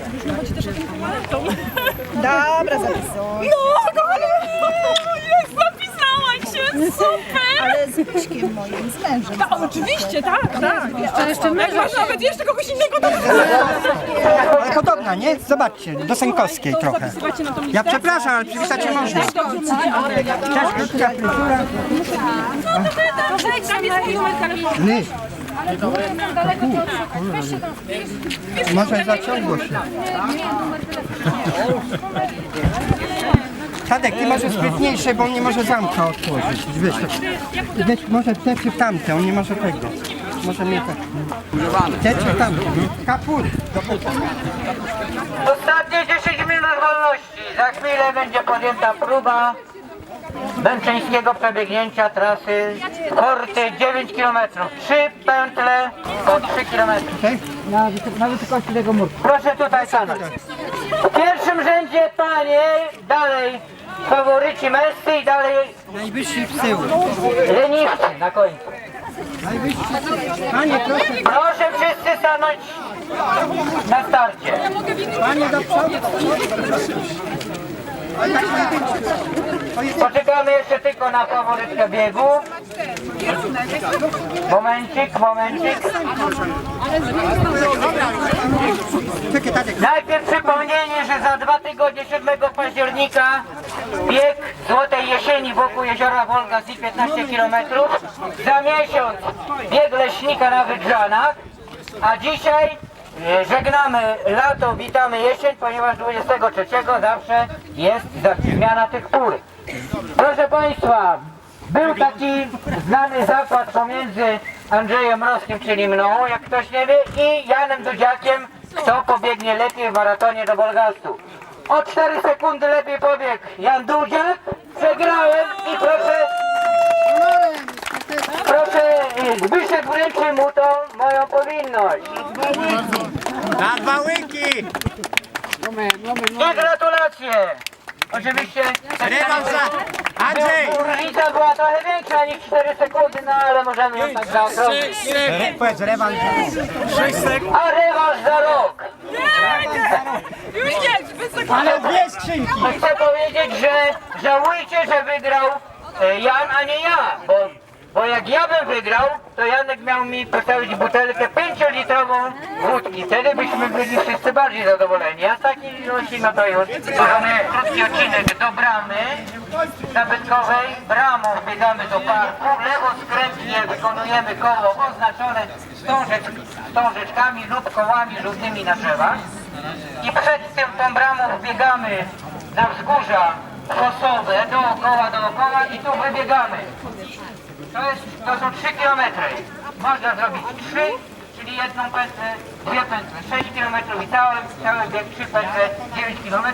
Brzmi ci też o tym maraton. Dobra, zapisuj. No, kochana! Jest, zapisałaś się! Super! Ale z Pyśkiem moim, z mężem. No, oczywiście, tak, tak. Jeszcze, jeszcze masz nawet jeszcze kogoś innego, to Ale nie? Zobaczcie, do Sękowskiej trochę. Ja przepraszam, ale przywitać nie można. Też krótka fryzura. Ny. Może zaciągło się. Tadek, ty może sprytniejsze, bo on nie może zamka otworzyć. Wiesz, wiesz może te czy tamte, on nie może tego. Może tak. Czy tamte. Kaput. Ostatnie 10 minut wolności. Za chwilę będzie podjęta próba męczeńskiego przebiegnięcia trasy Korty 9 km. Trzy pętle po 3 km. Na, na wysokości tego murku. Proszę tutaj stanąć. W pierwszym rzędzie panie, dalej faworyci męscy i dalej Najwyższy tyłu. leniwcy na końcu. Panie, proszę, Proszę wszyscy stanąć na starcie. panie do przodu. Poczekamy jeszcze tylko na faworytkę biegu. Momencik, momencik. Tadek. Najpierw przypomnienie, że za dwa tygodnie 7 października bieg Złotej Jesieni wokół jeziora Wolga z 15 km. Za miesiąc bieg Leśnika na Wydrzanach. A dzisiaj e, żegnamy lato, witamy jesień, ponieważ 23 zawsze jest zmiana tych pór. Proszę Państwa, był taki znany zakład pomiędzy Andrzejem Mrozkim, czyli mną, jak ktoś nie wie, i Janem Dudziakiem, kto pobiegnie lepiej w maratonie do Bolgastu. O 4 sekundy lepiej pobiegł Jan Dudziak, przegrałem i proszę, proszę, Zbyszek wręczy mu tą moją powinność. Na dwa łyki. I gratulacje! Oczywiście Rewanż za... Andrzej! różnica była trochę większa niż 4 sekundy, no ale możemy ją tak zaokrąglić. Powiedz rewanż. A rewanż za rok! Już jest, wysoko. Ale dwie skrzynki. I chcę powiedzieć, że żałujcie, że wygrał e, Jan, a nie ja, bo, bo jak ja bym wygrał, to Janek miał mi postawić butelkę 5-litrową wódki. Wtedy byśmy byli wszyscy bardziej zadowoleni. A z takiej ilości, no to już. Krótki odcinek do bramy zabytkowej. Bramą biegamy do parku. Lewo skrętnie wykonujemy koło oznaczone wstążecz, wstążeczkami lub kołami żółtymi na drzewach. I przed tym tą bramą wbiegamy na wzgórza kosowe, dookoła, dookoła i tu wybiegamy. To, jest, to są 3 km. Można zrobić 3, czyli jedną pętlę, dwie pętle, 6 km i cały, cały bieg 3 pętle, 9 km.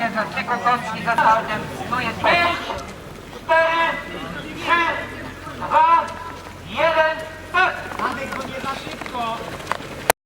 Jest na styku kostki z asfaltem. Tu jest 5